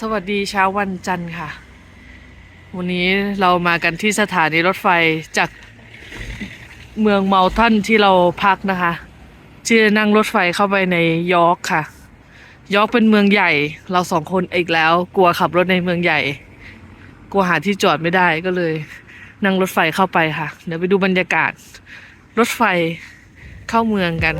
สวัสดีเช้าวันจันทร์ค่ะ วันนี้เรามากันที่สถานีรถไฟจากเมืองเมาทันที่เราพักนะคะที่จะนั่งรถไฟเข้าไปในยอร์กค่ะ ยอร์กเป็นเมืองใหญ่ เราสองคนอีกแล้ว กลัวขับรถในเมืองใหญ่ กลัวหาที่จอดไม่ได้ก็เลย นั่งรถไฟเข้าไปค่ะ เดี๋ยวไปดูบรรยากาศ รถไฟเข้าเมืองกัน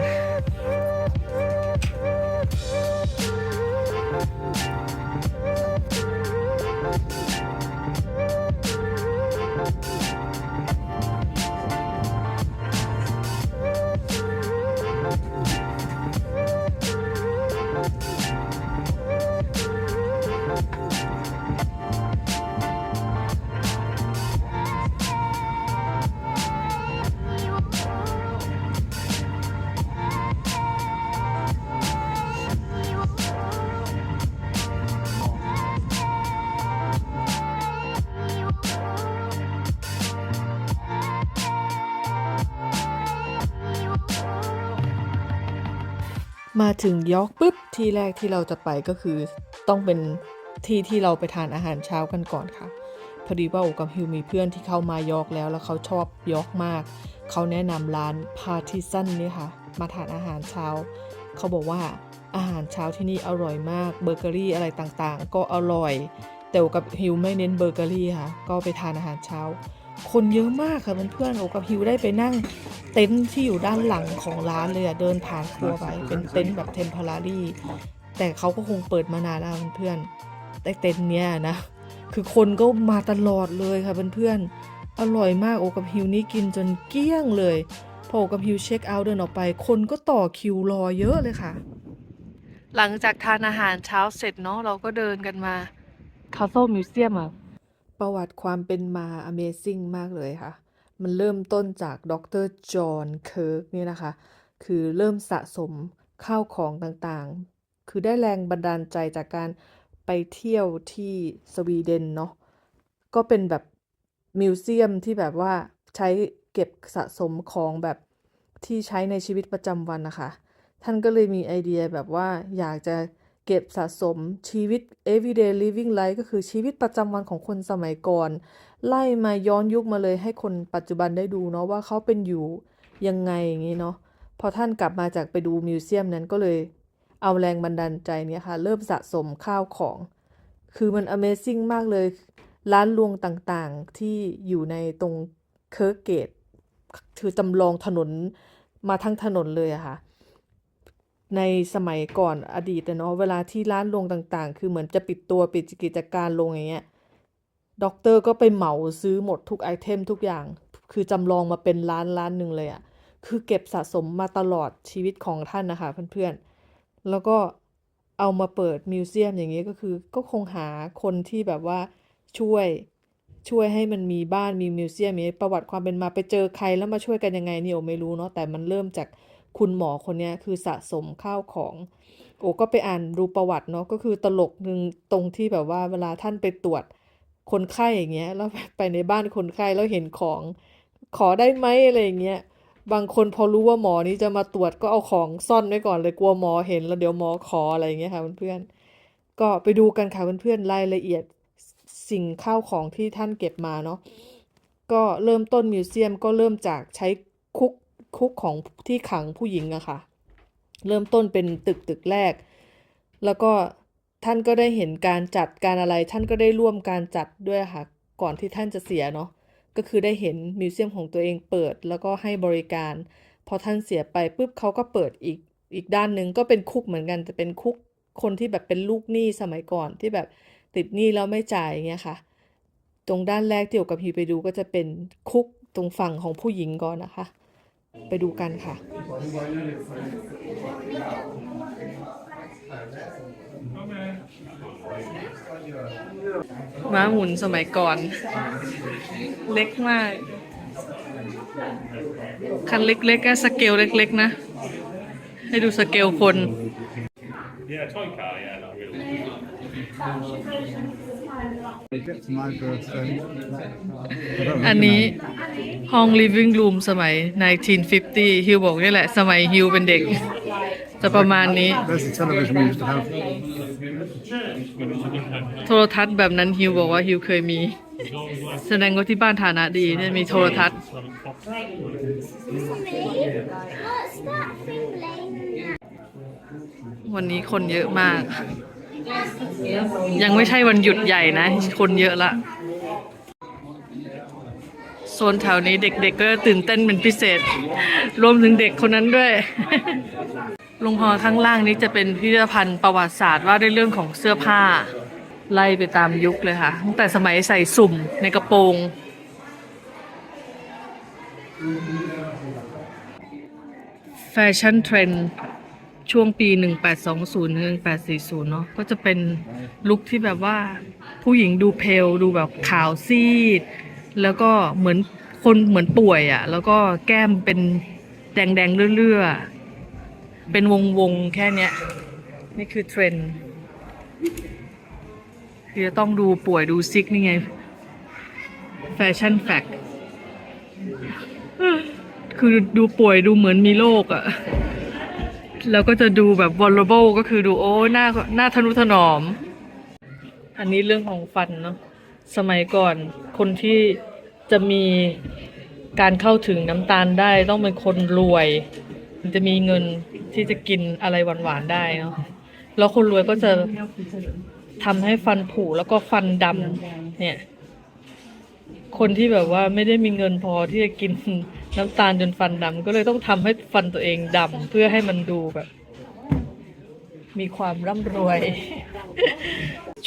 มาถึงยอร์กปุ๊บที่แรกที่เราจะไปก็คือต้องเป็นที่ที่เราไปทานอาหารเช้ากันก่อนค่ะพอดีว่าโอกับฮิวมีเพื่อนที่เข้ามายอร์กแล้วแล้วเขาชอบยอร์กมาก เขาแนะนำร้านพาทิซันนี่ค่ะ มาทานอาหารเช้า เขาบอกว่าอาหารเช้าที่นี่อร่อยมากเบเกอรี่อะไรต่างๆ ก็อร่อย แต่กับฮิวไม่เน้นเบเกอรี่ค่ะ ก็ไปทานอาหารเช้า คนเยอะมากค่ะเพื่อนๆโอกับฮิวได้ไปนั่งเต็นท์ที่อยู่ด้านหลังของร้านเลยอะเดินผ่านครัวไปเป็นเต็นท์แบบเทมพ o รารีแต่เขาก็คงเปิดมานานแล้วเพื่อนๆแต่เต็นท์เนี้ยนะคือคนก็มาตลอดเลยค่ะเพื่อนๆอร่อยมากโอกับฮิวนี่กินจนเกลี้ยงเลยพอโอกับฮิวเช็คเอาท์เดินออกไป คนก็ต่อคิวรอเยอะเลยค่ะ หลังจากทานอาหารเช้าเสร็จเนาะเราก็เดินกันมาคาโซมิวเซียมอะ ประวัติความเป็นมา Amazing มากเลยค่ะ มันเริ่มต้นจากดรจอห์นเคิร์กนี่นะคะ คือเริ่มสะสมข้าวของต่างๆ คือได้แรงบันดาลใจจากการไปเที่ยวที่สวีเดนเนาะ ก็เป็นแบบมิวเซียมที่แบบว่าใช้เก็บสะสมของแบบที่ใช้ในชีวิตประจำวันนะคะ ท่านก็เลยมีไอเดียแบบว่าอยากจะ เก็บสะสมชีวิต everyday living life ก็คือชีวิตประจำวันของคนสมัยก่อน ไล่มาย้อนยุคมาเลยให้คนปัจจุบันได้ดูเนาะว่าเขาเป็นอยู่ยังไงอย่างนี้เนาะพอท่านกลับมาจากไปดูมิวเซียมนั้นก็เลย เอาแรงบันดาลใจเนี่ยค่ะ เริ่มสะสมข้าวของ คือมัน Amazing มากเลย ร้านรวงต่างๆที่อยู่ในตรงเคิร์กเกตคือจำลองถนนมาทั้งถนนเลยอะค่ะ ในสมัยก่อนอดีตเนาะเวลาที่ร้านรวงต่างๆ คือเหมือนจะปิดตัวปิดกิจการลงอย่างเงี้ยด็อกเตอร์ก็ไปเหมาซื้อหมดทุกไอเทมทุกอย่าง คือจำลองมาเป็นร้านร้านหนึ่งเลยอะคือเก็บสะสมมาตลอดชีวิตของท่านนะคะเพื่อนๆ แล้วก็เอามาเปิดมิวเซียมอย่างนี้ก็คือ ก็คงหาคนที่แบบว่าช่วยช่วยให้มันมีบ้านมีมิวเซียมมีประวัติความเป็นมาไปเจอใครแล้วมาช่วยกันยังไงนี่โอไม่รู้เนาะแต่มันเริ่มจาก คุณหมอคนนี้คือสะสมข้าวของ โอ้ก็ไปอ่านดูประวัติเนาะก็คือตลกหนึ่งตรงที่แบบว่าเวลาท่านไปตรวจคนไข้อย่างเงี้ยแล้วไปในบ้านคนไข้แล้วเห็นของขอได้ไหมอะไรอย่างเงี้ยบางคนพอรู้ว่าหมอนี้จะมาตรวจก็เอาของซ่อนไว้ก่อนเลยกลัวหมอเห็นแล้วเดี๋ยวหมอขออะไรอย่างเงี้ยค่ะเพื่อนๆก็ไปดูกันค่ะเพื่อนๆรายละเอียดสิ่งข้าวของที่ท่านเก็บมาเนาะก็เริ่มต้นมิวเซียมก็เริ่มจากใช้ คุกของที่ขังผู้หญิงอะค่ะ เริ่มต้นเป็นตึกตึกแรก แล้วก็ท่านก็ได้เห็นการจัดการอะไร ท่านก็ได้ร่วมการจัดด้วยค่ะ ก่อนที่ท่านจะเสียเนาะก็คือได้เห็นมิวเซียมของตัวเองเปิดแล้วก็ให้บริการ พอท่านเสียไปปุ๊บเขาก็เปิดอีกอีกด้านหนึ่งก็เป็นคุกเหมือนกันแต่เป็นคุกคนที่แบบเป็นลูกหนี้สมัยก่อนที่แบบติดหนี้แล้วไม่จ่ายอย่างเงี้ยค่ะ ตรงด้านแรกที่โอกับพีไปดูก็จะเป็นคุกตรงฝั่งของผู้หญิงก่อนนะคะ ไปดูกันค่ะ ม้าหมุนสมัยก่อน เล็กมาก คันเล็กๆอะสเกลเล็ก ๆ นะ ให้ดูสเกลคน Yeah, toy car, yeah, not really. อันนี้ห้อง living room สมัย 1950 ฮิวบอกนี่แหละ สมัยฮิวเป็นเด็ก จะประมาณนี้ โทรทัศน์แบบนั้นฮิวบอกว่าฮิวเคยมี แสดงว่าที่บ้านฐานะดีเนี่ยมีโทรทัศน์ วันนี้คนเยอะมาก ยังไม่ใช่วันหยุดใหญ่นะ คนเยอะละโซนแถวนี้เด็กๆก็ตื่นเต้นเป็นพิเศษ รวมถึงเด็กคนนั้นด้วยลงหอข้างล่างนี้จะเป็นพิพิธภัณฑ์ประวัติศาสตร์ว่าด้วยเรื่องของเสื้อผ้า ไล่ไปตามยุคเลยค่ะ ตั้งแต่สมัยใส่สุ่มในกระโปรง แฟชั่นเทรนด์ ช่วงปี 1820 1840 เนาะก็จะเป็นลุคที่แบบว่าผู้หญิงดูเพลดูแบบขาวซีด แล้วก็เหมือนคนเหมือนป่วยอะ่ะ แล้วก็แก้มเป็นแดงๆเลื่อๆ เป็นวงๆแค่เนี้ย นี่คือเทรนด์คือจะต้องดูป่วยดูซิกนี่ไง แฟชั่นแฟกคือดูป่วยดูเหมือนมีโรคอะ แล้วก็จะดูแบบ vulnerable ก็คือดูโอ้หน้าหน้าทนุถนอม อันนี้เรื่องของฟันเนาะสมัยก่อนคนที่จะมีการเข้าถึงน้ำตาลได้ต้องเป็นคนรวยถึงจะมีเงินที่จะกินอะไรหวานๆได้เนาะแล้วคนรวยก็จะทำให้ฟันผุแล้วก็ฟันดำเนี่ย คนที่แบบว่าไม่ได้มีเงินพอที่จะกิน น้ำตาลจนฟันดำก็เลยต้องทำให้ฟันตัวเองดำเพื่อให้มันดูแบบ มีความร่ำรวย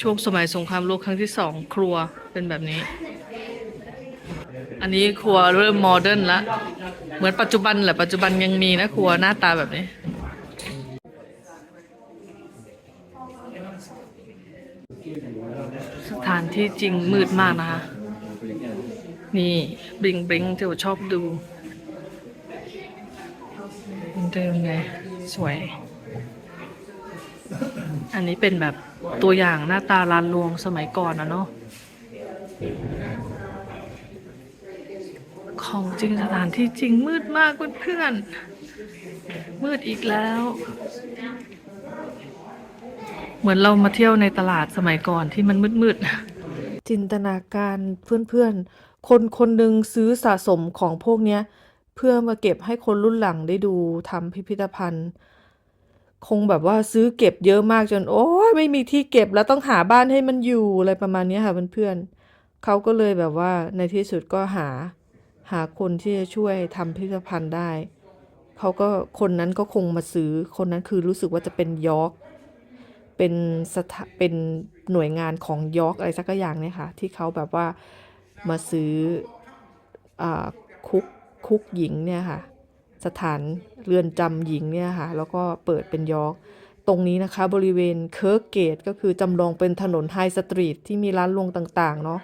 ช่วงสมัยสงครามโลกครั้งที่สองครัวเป็นแบบนี้ อันนี้ครัวเริ่มโมเดิร์นละ เหมือนปัจจุบันแหละปัจจุบันยังมีนะครัวหน้าตาแบบนี้สถานที่จริงมืดมากนะคะ นี่บลิงบลิงที่เราชอบดู เดิมไงสวย อันนี้เป็นแบบตัวอย่างหน้าตาลานลวงสมัยก่อนนะเนาะของจริงสถานที่จริงมืดมากเพื่อนๆมืดอีกแล้ว เหมือนเรามาเที่ยวในตลาดสมัยก่อนที่มันมืดๆจินตนาการเพื่อนๆ คนคนหนึ่งซื้อสะสมของพวกเนี้ย พื่อมาเก็บให้คนรุ่นหลังได้ดูทำพิพิธภัณฑ์ คงแบบว่าซื้อเก็บเยอะมากจน โอ้ยไม่มีที่เก็บแล้วต้องหาบ้านให้มันอยู่อะไรประมาณนี้ค่ะเพื่อนๆเขาก็เลยแบบว่าในที่สุดก็หาหาคนที่จะช่วยทำพิพิธภัณฑ์ได้เขาก็คนนั้นก็คงมาซื้อคนนั้นคือรู้สึกว่าจะเป็นยอร์กเป็นสถาเป็นหน่วยงานของยอร์กอะไรสักอย่างเนี่ยค่ะที่เขาแบบว่ามาซื้ออคุก คุกหญิงเนี่ยค่ะ สถานเรือนจำหญิงเนี่ยค่ะ แล้วก็เปิดเป็นยอร์กตรงนี้นะคะบริเวณเคิร์กเกตก็คือจำลองเป็นถนนไฮสตรีทที่มีร้านลวงต่างๆเนาะ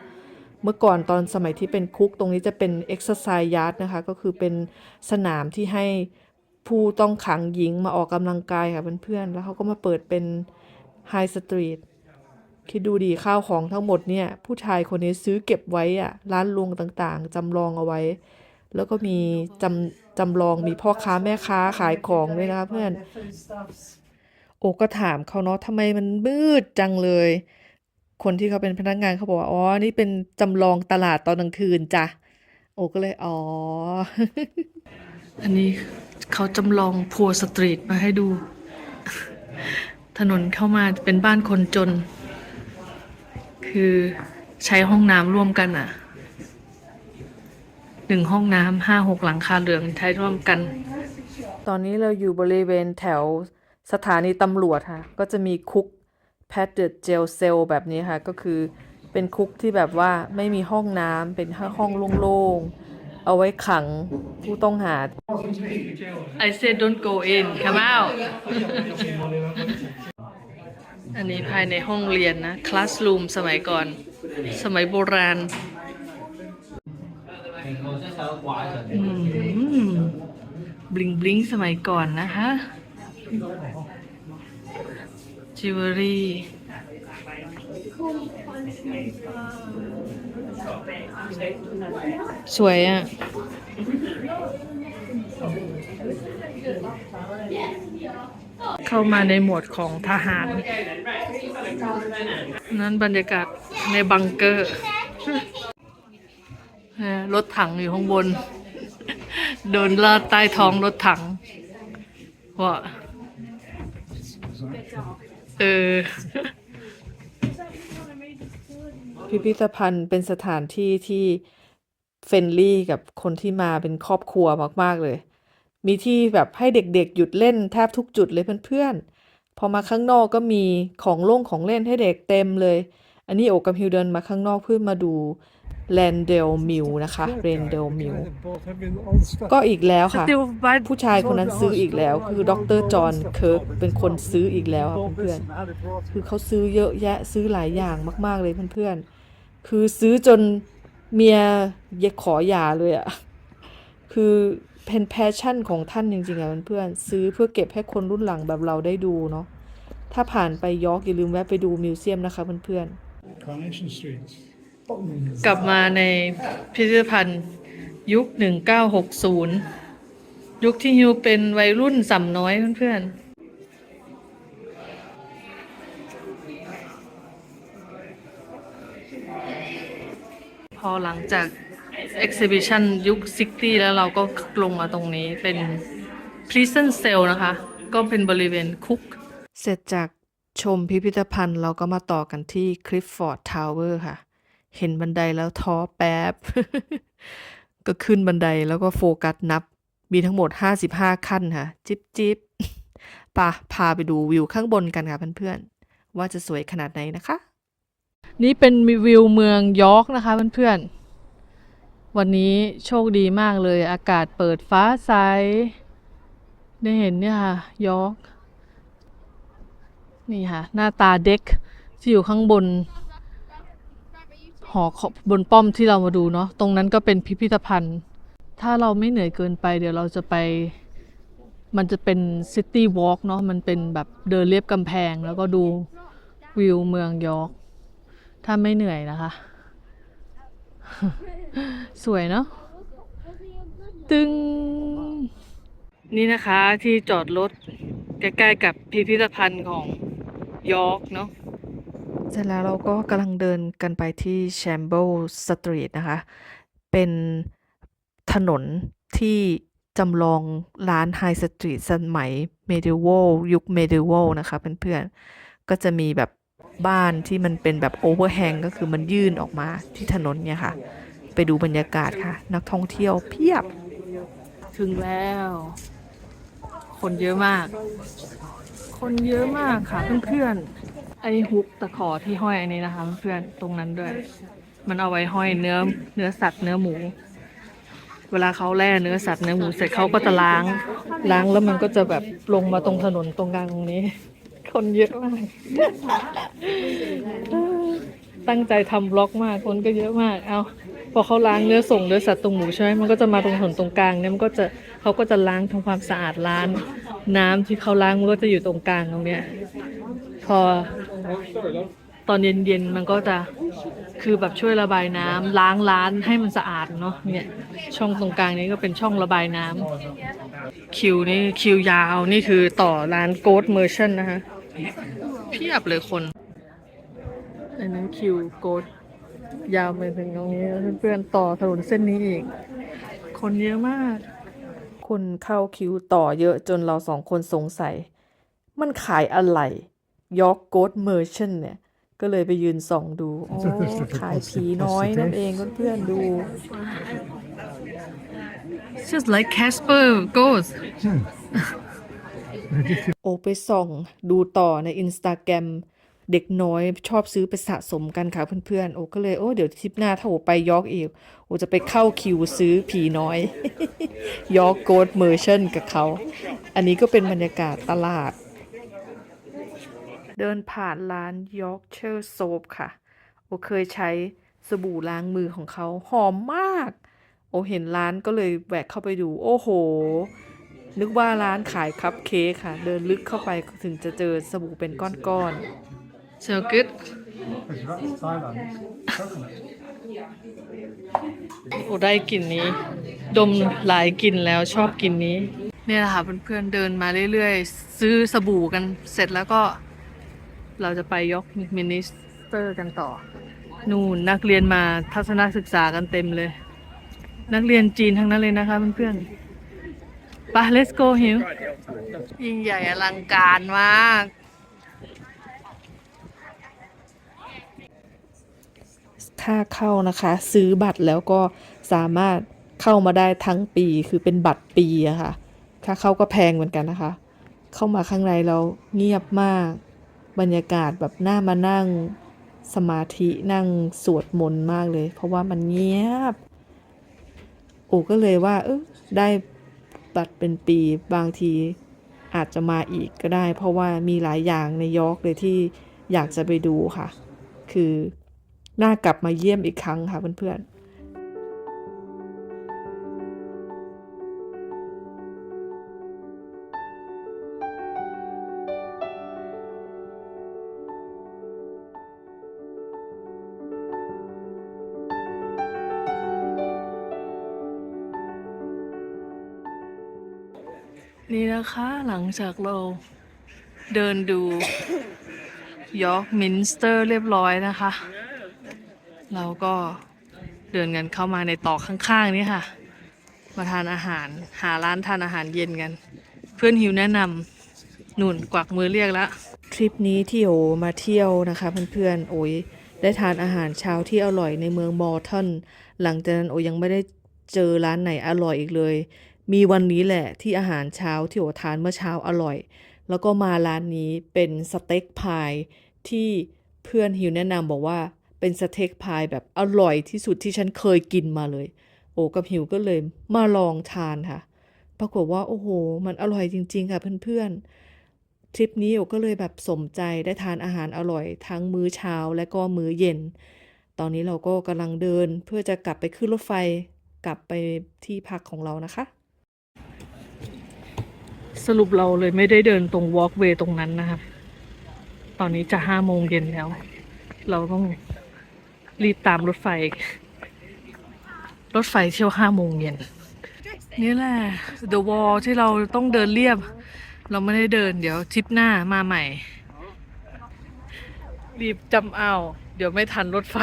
เมื่อก่อนตอนสมัยที่เป็นคุกตรงนี้จะเป็นเอ็กซ์ไซส์ยาร์ดนะคะ ก็คือเป็นสนามที่ให้ผู้ต้องขังหญิงมาออกกำลังกายค่ะเพื่อนๆ แล้วเขาก็มาเปิดเป็นไฮสตรีทคิดดูดีข้าวของทั้งหมดเนี่ย ผู้ชายคนนี้ซื้อเก็บไว้อะร้านลวงต่างๆจำลองเอาไว้ แล้วก็มีจำจำลองมีพ่อค้าแม่ค้าขายของด้วยนะคะเพื่อน โอก็ถามเขาเนาะทำไมมันมืดจังเลย คนที่เขาเป็นพนักงานเขาบอกว่าอ๋อนี่เป็นจำลองตลาดตอนกลางคืนจ้ะโอก็เลยอ๋อ อันนี้เขาจำลองพัวสตรีทมาให้ดู ถนนเข้ามาเป็นบ้านคนจน คือใช้ห้องน้ำร่วมกันอะ หนึ่งห้องน้ำห้าหกหลังคาเรือนใช้ร่วมกัน ตอนนี้เราอยู่บริเวณแถวสถานีตำรวจค่ะ ก็จะมีคุกแพทเด d เจลเซลแบบนี้ค่ะ ก็คือเป็นคุกที่แบบว่าไม่มีห้องน้ำเป็นห้องโล่งๆ เอาไว้ขังผู้ต้องหา I said don't go in come out อันนี้ภายในห้องเรียนนะคลาส o ูมสมัยก่อน สมัยโบราณ บลิงบลิงสมัยก่อนนะคะจิวเวลรี่สวยอะ เข้ามาในหมวดของทหาร นั้นบรรยากาศในบังเกอร์เออ รถถังอยู่ข้างบน โดนลาดใต้ท้องรถถังว่าเออ พิพิธภัณฑ์เป็นสถานที่ที่เฟรนลี่กับคนที่มาเป็นครอบครัวมาก ๆ เลย มีที่แบบให้เด็กๆ หยุดเล่นแทบทุกจุดเลยเพื่อนๆ พอมาข้างนอกก็มีของโล่งของเล่นให้เด็กเต็มเลย อันนี้โอกับฮิวเดินมาข้างนอกเพื่อมาดูแลนเดลมิลนะคะเรนเดลมิล Bought every- all the stuff. ก็อีกแล้วค่ะ ผู้ชายคนนั้นซื้ออีกแล้ว คือดรจอห์นเคิร์กเป็นคนซื้ออีกแล้วค่ะ Bought เพื่อ this น and had it brought ๆคือเขาซื้อเยอะแยะซื้อหลายอย่างมาก ๆเลยเพื่อนๆคือซื้อจนเมียยขอหย่าเลยอะคือเป็นแพชชั่นของท่านจริงๆอะเพื่อนๆซื้อเพื่อเก็บให้คนรุ่นหลังแบบเราได้ดูเนาะถ้าผ่านไปยอร์กอย่าลืมแวะไปดูมิวเซียมนะคะเพื่อนๆ Carnation Street. กลับมาในพิพิธภัณฑ์ยุค 1960 ยุคที่ฮิวเป็นวัยรุ่นสำน้อยเพื่อนๆพอหลังจาก Exhibition ยุค 60 แล้วเราก็ลงมาตรงนี้เป็น Prison Cell นะคะ ก็เป็นบริเวณคุก เสร็จจาก ชมพิพิธภัณฑ์เราก็มาต่อกันที่ Clifford Tower ค่ะ เห็นบันไดแล้วท้อแป๊บ ก็ขึ้นบันไดแล้วก็โฟกัสนับ มีทั้งหมด 55 ขั้นค่ะ จิบจิบปะพาไปดูวิวข้างบนกันค่ะเพื่อนๆ ว่าจะสวยขนาดไหนนะคะ นี่เป็นวิวเมืองยอร์กนะคะเพื่อนๆ วันนี้โชคดีมากเลย อากาศเปิดฟ้าใส ได้เห็นเนี่ยค่ะยอร์ก นี่ค่ะ หน้าตาเด็กที่อยู่ข้างบน หอขบบนป้อมที่เรามาดูเนาะตรงนั้นก็เป็นพิพิธภัณฑ์ ถ้าเราไม่เหนื่อยเกินไป เดี๋ยวเราจะไป มันจะเป็นซิตี้วอล์กเนาะมันเป็นแบบเดินเรียบกำแพง แล้วก็ดูวิวเมืองยอร์กถ้าไม่เหนื่อยนะคะ สวยเนาะตึงนี่นะคะที่จอดรถใกล้ๆกับพิพิธภัณฑ์ของ ยอร์กเนาะเสร็จแล้วเราก็กำลังเดินกันไปที่ Shamble Street นะคะ เป็นถนนที่จำลองร้าน High Street สมัย Medieval ยุค Medieval นะคะเพื่อนๆ ก็จะมีแบบบ้านที่มันเป็นแบบ overhang ก็คือมันยื่นออกมาที่ถนนเนี่ยค่ะ ไปดูบรรยากาศค่ะ นักท่องเที่ยวเพียบ ถึงแล้ว คนเยอะมาก คนเยอะมากค่ะเพื่อนๆ ไอ้ฮุกตะขอที่ห้อยอันนี้นะคะเพื่อนๆ ตรงนั้นด้วย มันเอาไว้ห้อยเนื้อเนื้อสัตว์เนื้อหมู เวลาเขาแล่เนื้อสัตว์เนื้อหมูเสร็จเขาก็จะล้าง ล้างแล้วมันก็จะแบบลงมาตรงถนนตรงกลางตรงนี้ คนเยอะมาก ตั้งใจทำบล็อกมากคนก็เยอะมาก เอา พอเขาล้างเนื้อส่งเนื้อสัตว์ตรงหมูใช่ไหมมันก็จะมาตรงถนนตรงกลางเนี่ยมันก็จะเขาก็จะล้างทำความสะอาดร้านน้ำที่เขาล้างมันก็จะอยู่ตรงกลางตรงเนี้ยพอตอนเย็นๆมันก็จะคือแบบช่วยระบายน้ำล้างร้านให้มันสะอาดเนาะเนี่ยช่องตรงกลางนี้ก็เป็นช่องระบายน้ำคิวนี่คิวยาวนี่คือต่อร้านโกดเมอร์ชันนะคะเพียบเลยคนอันนั้นคิวโกด ยาวไปถึงตรงนี้เพื่อนๆต่อถนนเส้นนี้อีก คนเยอะมาก คนเข้าคิวต่อเยอะจนเราสองคนสงสัย มันขายอะไรยอร์กโกดเมอร์ชันเนี่ย ก็เลยไปยืนส่องดูอ๋อขายผีน้อยนั่นเองเพื่อนๆดู just like Casper Ghost โอไปส่อง ดูต่อในอินสตาแกรม เด็กน้อยชอบซื้อไปสะสมกันค่ะเพื่อนๆ โอ้ก็เลยโอ้เดี๋ยวทริปหน้าถ้าโอไปยอร์กอีกโอจะไปเข้าคิวซื้อผีน้อย ยอร์กโกดเมอร์ชันกับเขา อันนี้ก็เป็นบรรยากาศตลาด เดินผ่านร้าน Yorkshire Soap ค่ะ โอเคยใช้สบู่ล้างมือของเขาหอมมาก โอเห็นร้านก็เลยแวกเข้าไปดู โอ้โห นึกว่าร้านขายคัพเค้กค่ะ เดินลึกเข้าไปถึงจะเจอสบู่เป็นก้อนๆ so good Because that's Thailand. Coconut. โอ้ได้กลิ่นนี้ ดมหลายกลิ่นแล้วชอบกลิ่นนี้ เนี่ยแหละค่ะเพื่อนๆเดินมาเรื่อยๆ ซื้อสบู่กันเสร็จแล้วก็ เราจะไปยกมินิสเตอร์กันต่อ นู่นนักเรียนมาทัศนศึกษากันเต็มเลย นักเรียนจีนทั้งนั้นเลยนะคะเพื่อนๆไป let's go หิวยิ่งใหญ่อลังการมาก ค่าเข้านะคะ ซื้อบัตรแล้วก็สามารถเข้ามาได้ทั้งปีคือเป็นบัตรปีอะค่ะค่าเข้าก็แพงเหมือนกันนะคะ เข้ามาข้างในเราเงียบมาก บรรยากาศแบบน่ามานั่งสมาธินั่งสวดมนต์มากเลย เพราะว่ามันเงียบ โอ้ก็เลยว่า เออได้บัตรเป็นปีบางทีอาจจะมาอีกก็ได้ เพราะว่ามีหลายอย่างในยอร์กเลยที่อยากจะไปดูค่ะ คือ น่ากลับมาเยี่ยมอีกครั้งค่ะเพื่อนๆนี่นะคะหลังจากเราเดินดูยอร์กมินสเตอร์เรียบร้อยนะคะ เราก็เดินกันเข้ามาในต่อข้างๆนี่ค่ะ มาทานอาหารหาร้านทานอาหารเย็นกัน เพื่อนหิวแนะนำหนุนกวักมือเรียกแล้วทริปนี้ที่โอมาเที่ยวนะคะเพื่อนๆโอยได้ทานอาหารเช้าที่อร่อยในเมืองมอร์ทันหลังจากนั้นโอยังไม่ได้เจอร้านไหนอร่อยอีกเลย มีวันนี้แหละที่อาหารเช้าที่โอทานเมื่อเช้าอร่อย แล้วก็มาร้านนี้เป็นสเต็กพายที่เพื่อนฮิวแนะนำบอกว่า เป็นสเต็กพายแบบอร่อยที่สุดที่ฉันเคยกินมาเลย โอ้กับฮิวก็เลยมาลองทานค่ะ ปรากฏว่าโอ้โห มันอร่อยจริง ๆ ค่ะเพื่อนๆทริปนี้โอก็เลยแบบสมใจได้ทานอาหารอร่อย ทั้งมื้อเช้าและก็มื้อเย็น ตอนนี้เราก็กำลังเดินเพื่อจะกลับไปขึ้นรถไฟกลับไปที่พักของเรานะคะ สรุปเราเลยไม่ได้เดินตรงวอล์กเวย์ตรงนั้นนะคะ ตอนนี้จะห้าโมงเย็นแล้ว เราต้อง รีบตามรถไฟ รถไฟเที่ยวห้าโมงเย็นนี่แหละ The Wall ที่เราต้องเดินเรียบ เราไม่ได้เดินเดี๋ยวทริปหน้ามาใหม่ รีบจำเอา เดี๋ยวไม่ทันรถไฟ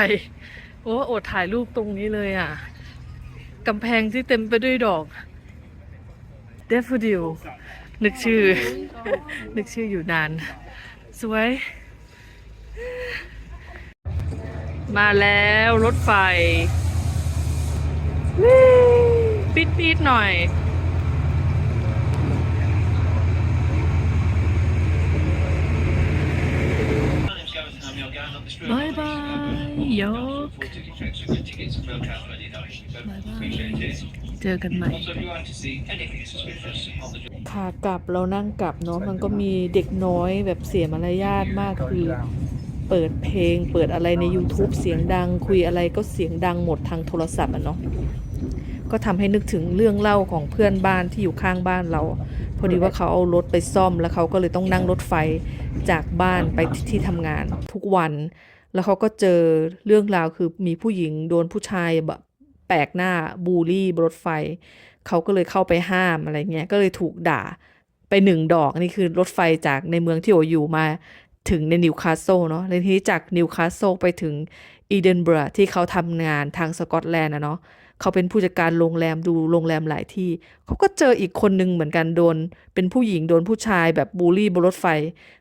โอ้อดถ่ายรูปตรงนี้เลยอะกำแพงที่เต็มไปด้วยดอกเดฟดิลนึกชื่อ นึกชื่ออยู่นาน สวย มาแล้วรถไฟปิดปิดหน่อย บายบายยกเจอกันใหม่ขากลับเรานั่งกลับเนาะมันก็มีเด็กน้อยแบบเสียมารยาทมากคือ เปิดเพลง เปิดอะไรใน YouTube เสียงดัง คุยอะไรก็เสียงดังหมดทางโทรศัพท์อะเนาะก็ทำให้นึกถึงเรื่องเล่าของเพื่อนบ้านที่อยู่ข้างบ้านเรา พอดีว่าเขาเอารถไปซ่อมแล้วเขาก็เลยต้องนั่งรถไฟจากบ้านไปที่ทำงานทุกวัน แล้วเขาก็เจอเรื่องราวคือมีผู้หญิงโดนผู้ชายแบบแปลกหน้าบูลลี่บนรถไฟ เขาก็เลยเข้าไปห้ามอะไรเงี้ยก็เลยถูกด่าไปหนึ่งดอกนี่คือรถไฟจากในเมืองที่โออยู่มา ถึงในนิวคาสเซิลเนาะแล้วทีนี้จากนิวคาสเซิลไปถึงอีเดนบระที่เขาทำงานทางสกอตแลนด์นะเนาะเขาเป็นผู้จัดการโรงแรมดูโรงแรมหลายที่ เขาก็เจออีกคนนึงเหมือนกันโดน เป็นผู้หญิงโดนผู้ชายแบบบูลลี่บนรถไฟ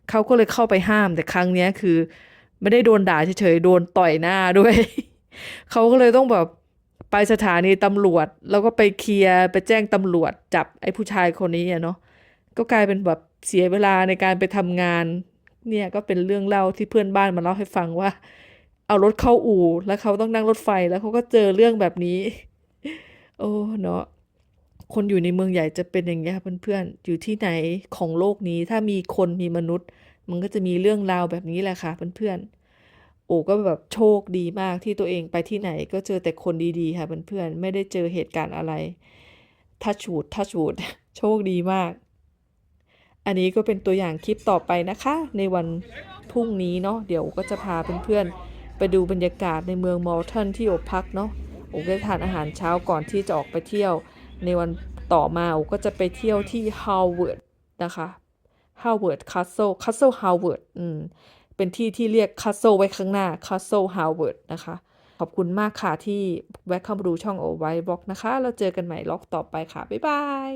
เขาก็เลยเข้าไปห้ามแต่ครั้งนี้คือ ไม่ได้โดนด่าเฉยๆโดนต่อยหน้าด้วย เขาก็เลยต้องแบบไปสถานีตำรวจ แล้วก็ไปเคลียร์ไปแจ้งตำรวจจับไอ้ผู้ชายคนนี้เนาะก็กลายเป็นแบบเสียเวลาในการไปทำงาน เนี่ยก็เป็นเรื่องเล่าที่เพื่อนบ้านมาเล่าให้ฟังว่า เอารถเข้าอู่แล้วเขาต้องนั่งรถไฟแล้วเขาก็เจอเรื่องแบบนี้ โอ้เนาะคนอยู่ในเมืองใหญ่จะเป็นอย่างเงี้ยค่ะเพื่อนๆอยู่ที่ไหนของโลกนี้ถ้ามีคนมีมนุษย์ มันก็จะมีเรื่องราวแบบนี้แหละค่ะเพื่อนๆโอ้ก็แบบโชคดีมากที่ตัวเองไปที่ไหนก็เจอแต่คนดีๆค่ะเพื่อนๆไม่ได้เจอเหตุการณ์อะไรทัชชูดทัชชูดโชคดีมาก อันนี้ก็เป็นตัวอย่างคลิปต่อไปนะคะ ในวันพรุ่งนี้เนาะเดี๋ยวก็จะพาเพื่อนๆไปดูบรรยากาศในเมืองมอลตันที่โอพักเนาะโอก็ทานอาหารเช้าก่อนที่จะออกไปเที่ยว ในวันต่อมาโอก็จะไปเที่ยวที่ฮาวเวิร์ดนะคะฮาวเวิร์ดคาสเซิลคาสเซิลฮาวเวิร์ดอืมเป็นที่ที่เรียก Castle ไว้ข้างหน้า Castle Howard นะคะขอบคุณมากค่ะที่แวะเข้ามาดูช่องโอไวบล็อกนะคะ เราเจอกันใหม่ล็อกต่อไปค่ะ บ๊ายบาย